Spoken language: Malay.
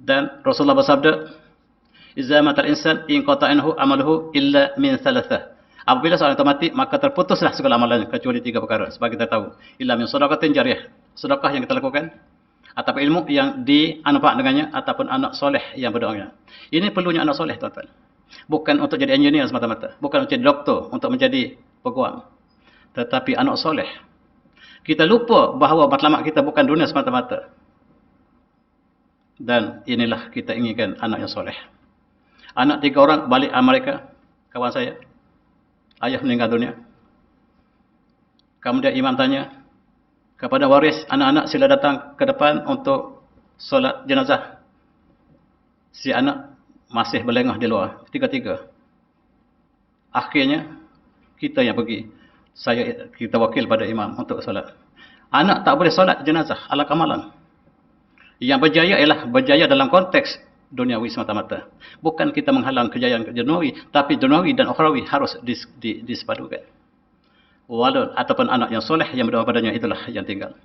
Dan Rasulullah bersabda, "Iza matal insan in qata'anhu amaluhu illa min thalathah." Apabila seorang itu mati, maka terputuslah segala amalannya kecuali tiga perkara. Sebab kita tahu, illa min sedekatin jariyah. Sedekah yang kita lakukan ataupun ilmu yang dianfak dengannya ataupun anak soleh yang berdoa. Ini perlunya anak soleh, tuan-tuan. Bukan untuk jadi engineer semata-mata, bukan untuk jadi doktor, untuk menjadi peguam. Tetapi anak soleh. Kita lupa bahawa matlamat kita bukan dunia semata-mata. Dan inilah kita inginkan anak yang soleh. Anak tiga orang balik Amerika, kawan saya. Ayah meninggal dunia. Kemudian imam tanya, kepada waris anak-anak sila datang ke depan untuk solat jenazah. Si anak masih berlengah di luar. Tiga-tiga. Akhirnya, kita yang pergi. Saya kita wakil pada imam untuk solat. Anak tak boleh solat jenazah ala kamalan. Yang berjaya ialah berjaya dalam konteks duniawi semata-mata. Bukan kita menghalang kejayaan duniawi, tapi duniawi dan ukhrawi harus dis, dis, disepadukan. Walau ataupun anak yang soleh yang berdoa padanya itulah yang tinggal.